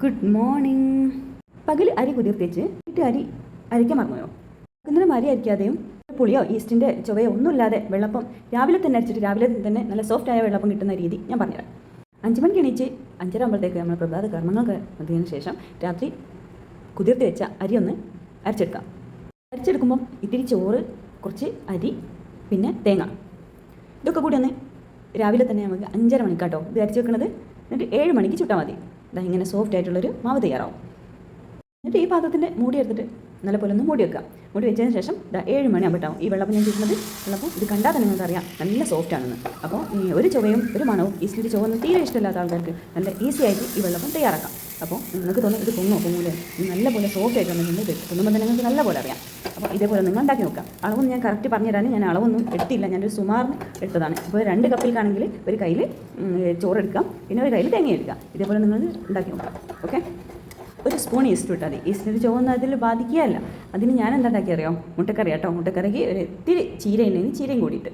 Good morning പകൽ അരി കുതിർത്തേച്ച് ഇട്ട് അരി അരിക്കാൻ മറന്നുയോ ഇന്നലെ അരി അരിക്കാതെയും പുളിയോ ഈസ്റ്റിന്റെ ചുവയോ ഒന്നുമില്ലാതെ വെള്ളപ്പം രാവിലെ തന്നെ അരച്ചിട്ട് രാവിലെ തന്നെ നല്ല സോഫ്റ്റ് ആയ വെള്ളപ്പം കിട്ടുന്ന രീതി ഞാൻ പറഞ്ഞുതരാം. അഞ്ച് മണിക്ക് എണീച്ച് അഞ്ചര ആകുമ്പോഴത്തേക്ക് നമ്മൾ പ്രഭാത കർമ്മങ്ങൾക്ക് അതിന് ശേഷം രാത്രി കുതിർത്ത് വെച്ച അരി ഒന്ന് അരച്ചെടുക്കാം. അരച്ചെടുക്കുമ്പം ഇത്തിരി ചോറ് കുറച്ച് അരി പിന്നെ തേങ്ങ. ഇതൊക്കെ കൂടി ഒന്ന് രാവിലെ തന്നെ നമുക്ക് അഞ്ചര മണിക്കാട്ടോ ഇത് അരച്ച് വെക്കുന്നത് എന്നിട്ട് ഏഴ് മണിക്ക് ചുട്ടാൽ മതി. ഇതാ ഇങ്ങനെ സോഫ്റ്റ് ആയിട്ടുള്ളൊരു മാവ് തയ്യാറാവും. എന്നിട്ട് ഈ പാത്രത്തിന്റെ മൂടി എടുത്തിട്ട് നല്ലപോലെ ഒന്ന് മൂടി വെക്കുക. മൂടി വെച്ചതിന് ശേഷം ഏഴ് മണിയാകുമ്പോഴാവും ഈ വെള്ളപ്പം ഞാൻ ചെയ്യുന്നത് വെള്ളപ്പം ഇത് കണ്ടാൽ തന്നെ നിങ്ങൾക്ക് അറിയാം നല്ല സോഫ്റ്റ് ആണെന്ന്. അപ്പോൾ ഒരു ചുവയും ഒരു മണവും ഈസ്റ്റിന്റെ ചുവ ഒന്നും തീരെ ഇഷ്ടമില്ലാത്ത ആൾക്കാർക്ക് നല്ല ഈസി ആയിട്ട് ഈ വെള്ളപ്പം തയ്യാറാക്കാം. അപ്പോൾ നിങ്ങൾക്ക് തോന്നും ഇത് പൊങ്ങോ പൊങ്ങൂലേ. നല്ല പോലെ സോഫ്റ്റ് ആയിട്ട് വന്നിട്ടുണ്ട്. ഇത് തന്നെ നിങ്ങൾക്ക് നല്ലപോലെ അറിയാം. അപ്പോൾ ഇതേപോലെ നിങ്ങൾ ഉണ്ടാക്കി നോക്കാം അളവൊന്നും ഞാൻ കറക്റ്റ് പറഞ്ഞുതരാൻ ഞാൻ അളവൊന്നും എടുത്തില്ല. ഞാനൊരു സുമാറിന് എടുത്തതാണ്. അപ്പോൾ രണ്ട് കപ്പിൽക്കാണെങ്കിൽ ഒരു കയ്യിൽ ചോറ് എടുക്കാം. പിന്നെ ഒരു കയ്യിൽ തേങ്ങ എടുക്കാം. ഇതേപോലെ നിങ്ങൾ ഉണ്ടാക്കി നോക്കാം ഓക്കെ? ഒരു സ്പൂൺ ഈസ്റ്റ് ഇട്ടാൽ മതി. ഈസ്റ്റിന്റെ ചുവന്ന് അതിൽ ബാധിക്കുകയല്ല. അതിന് ഞാൻ എന്താ ഉണ്ടാക്കി അറിയാം? മുട്ടക്കറി കേട്ടോ മുട്ടക്കറിക്ക് ഒരു ഇത്തിരി ചീര ഉണ്ടെങ്കിൽ ചീരയും കൂടിയിട്ട്.